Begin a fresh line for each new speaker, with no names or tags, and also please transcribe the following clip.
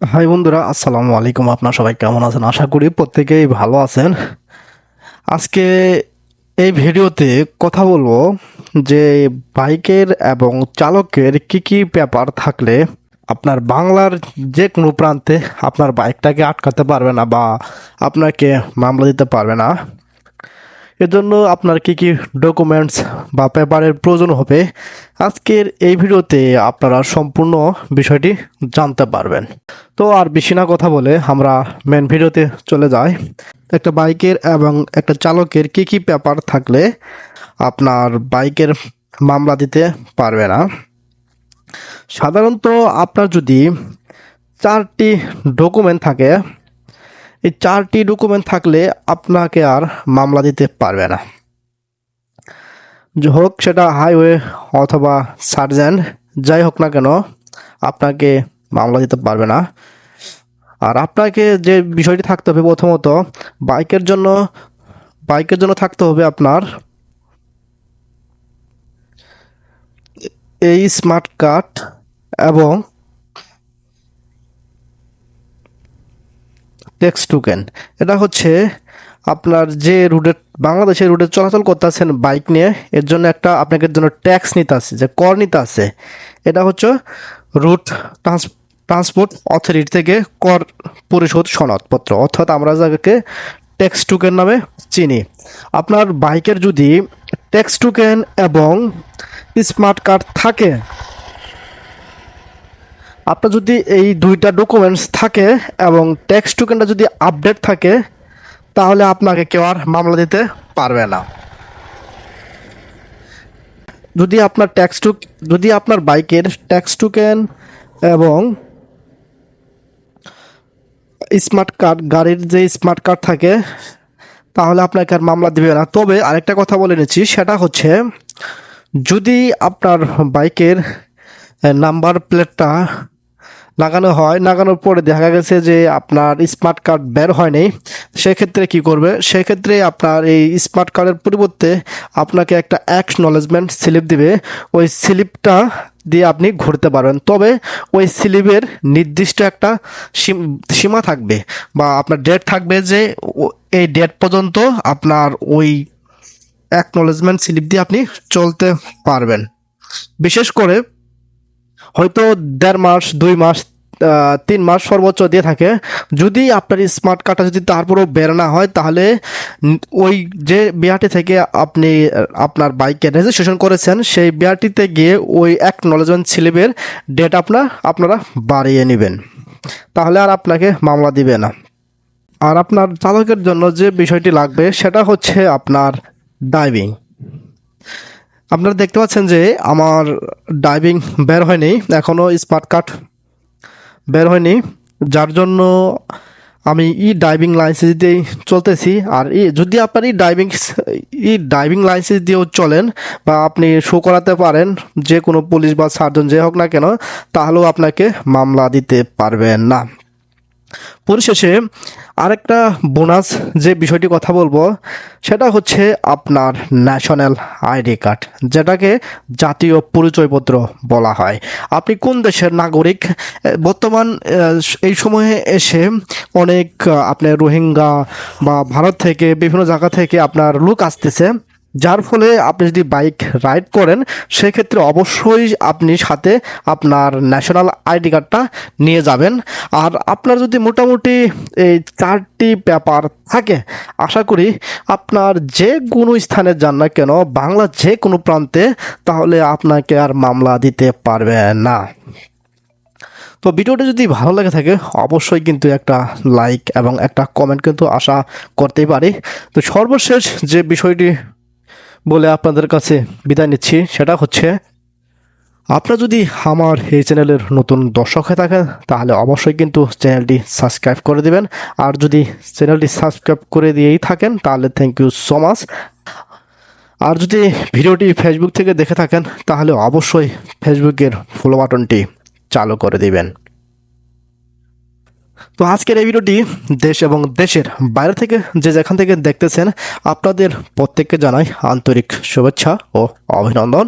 High বন্ধুরা, আসসালামু আলাইকুম। আপনার সবাই কেমন আছেন? আশা করি প্রত্যেকেই ভালো আছেন। আজকে এই ভিডিওতে কথা বলব যে বাইকের এবং চালকের কি কি ব্যাপার থাকলে আপনার বাংলার যে কোনো প্রান্তে আপনার বাইকটাকে আটকাতে পারবে না বা আপনাকে মামলা দিতে পারবে না। এজন্য আপনার কি কি ডকুমেন্টস বা পেপারের প্রয়োজন হবে, আজকের এই ভিডিওতে আপনারা সম্পূর্ণ বিষয়টি জানতে পারবেন। তো আর বেশি না কথা বলে আমরা মেন ভিডিওতে চলে যাই। একটা বাইকের এবং একটা চালকের কি কি পেপার থাকলে আপনার বাইকের মামলা দিতে পারবে না। সাধারণত আপনার যদি চারটি ডকুমেন্ট থাকে এই চারটি ডকুমেন্ট থাকলে আপনাকে আর মামলা দিতে পারবে না। হোক, সেটা হাইওয়ে অথবা সার্জেন্ট যাই হোক না কেন, আপনাকে মামলা দিতে পারবে না। আর আপনাকে যে বিষয়টি থাকতে হবে প্রথমত, বাইকের জন্য বাইকের জন্য থাকতে হবে আপনার এই স্মার্ট কার্ড এবং টেক্স টোকেন এটা হচ্ছে আপনার যে রুটে বাংলাদেশে রুটে চলাচল করতেছেন বাইক নিয়ে, এর জন্য একটা আপনাকে জন্য ট্যাক্স নিতে আছে, যে কর নিতে আছে। এটা হচ্ছে রুট ট্রান্স ট্রান্সপোর্ট অথরিটি থেকে কর পরিশোধ সনদপত্র, অর্থাৎ আমরা যাকে ট্যাক্স টোকেন নামে চিনি। আপনার বাইকের যদি ট্যাক্স টোকেন এবং স্মার্ট কার্ড থাকে আপনার যদি এই দুইটা ডকুমেন্টস থাকে এবং ট্যাক্স টোকেনটা যদি আপডেট থাকে, তাহলে আপনাকে কেউ আর মামলা দিতে পারবে না। যদি আপনার ট্যাক্স টুক যদি আপনার বাইকের ট্যাক্স টোকেন এবং স্মার্ট কার্ড গাড়ির যে স্মার্ট কার্ড থাকে, তাহলে আপনাকে আর মামলা দিবে না। তবে আরেকটা কথা বলে নিচ্ছি, সেটা হচ্ছে যদি আপনার বাইকের নাম্বার প্লেটটা লাগানো হয়। লাগানোর পরে দেখা গেছে যে আপনার স্মার্ট কার্ড বের হয়নি। সেক্ষেত্রে কি করবে? সেক্ষেত্রে আপনার এই স্মার্ট কার্ডের পরিবর্তে আপনাকে একটা অ্যাকনলেজমেন্ট স্লিপ দিবে। ওই স্লিপটা দিয়ে আপনি ঘুরতে পারবেন তবে ওই স্লিপের নির্দিষ্ট একটা সীম- থাকবে বা আপনার ডেট থাকবে যে এই ডেট পর্যন্ত আপনার ওই অ্যাকনলেজমেন্ট স্লিপ দিয়ে আপনি চলতে পারবেন। বিশেষ করে হয়তো দেড় মাস, দুই মাস তিন মাস সর্বোচ্চ দিয়ে থাকে। যদি আপনার স্মার্ট কার্ডটা যদি তারপরেও বের না হয়, তাহলে ওই যে বিআরটি থেকে আপনি আপনার বাইকে রেজিস্ট্রেশন করেছেন, সেই বিআরটিতে গিয়ে ওই অ্যাকনলেজমেন্ট স্লিপের ডেট আপনার, আপনারা বাড়িয়ে নেবেন। তাহলে আর আপনাকে মামলা দিবে না। আর আপনার চালকের জন্য যে বিষয়টি লাগবে, সেটা হচ্ছে আপনার ড্রাইভিং আপনারা দেখতে পাচ্ছেন যে আমার ডাইভিং বের হয়নি এখনও স্মার্ট কার্ড বের হয়নি। যার জন্য আমি ই ড্রাইভিং লাইসেন্স দিয়েই চলতেছি। আর ই, যদি আপনার e driving e driving licence দিয়েও চলেন বা আপনি শো করাতে পারেন, যে কোনো পুলিশ বা সার্জন যে হোক না কেন, তাহলেও আপনাকে মামলা দিতে পারবেন না। পরিশেষে আরেকটা বোনাস যে বিষয়টি কথা বলব, সেটা হচ্ছে আপনার ন্যাশনাল আইডি কার্ড যেটাকে জাতীয় পরিচয়পত্র বলা হয়। আপনি কোন দেশের নাগরিক? বর্তমান এই সময়ে এসে অনেক আপনার রোহিঙ্গা বা ভারত থেকে বিভিন্ন জায়গা থেকে আপনার লোক আসতেছে। যার ফলে আপনি যদি বাইক রাইড করেন, সেক্ষেত্রে অবশ্যই আপনি সাথে আপনার ন্যাশনাল আইডি কার্ডটা নিয়ে যাবেন। আর আপনার যদি মোটামুটি এই চারটি পেপার থাকে, আশা করি আপনার যে কোনো স্থানে যান না কেন বাংলা যে কোনো প্রান্তে, তাহলে আপনাকে আর মামলা দিতে পারবে না। তো ভিডিওটা যদি ভালো লাগে থাকে, অবশ্যই কিন্তু একটা লাইক এবং একটা কমেন্ট কিন্তু আশা করতেই পারি। তো সর্বশেষ যে বিষয়টি বলে আপনাদের কাছে বিদায় নিচ্ছি। সেটা হচ্ছে, আপনারা যদি আমার এই চ্যানেলের নতুন দর্শক হয়ে থাকেন, তাহলে অবশ্যই কিন্তু চ্যানেলটি সাবস্ক্রাইব করে দিবেন। আর যদি চ্যানেলটি সাবস্ক্রাইব করে দিয়েই থাকেন, তাহলে থ্যাংক ইউ সো মাচ আর যদি ভিডিওটি ফেসবুক থেকে দেখে থাকেন, তাহলে অবশ্যই ফেসবুকের ফলো বাটনটি চালু করে দিবেন। তো আজকের এই ভিডিওটি দেশ এবং দেশের বাইরে থেকে যে যেখান থেকে দেখতেছেন, আপনাদের প্রত্যেককে জানাই আন্তরিক শুভেচ্ছা ও অভিনন্দন।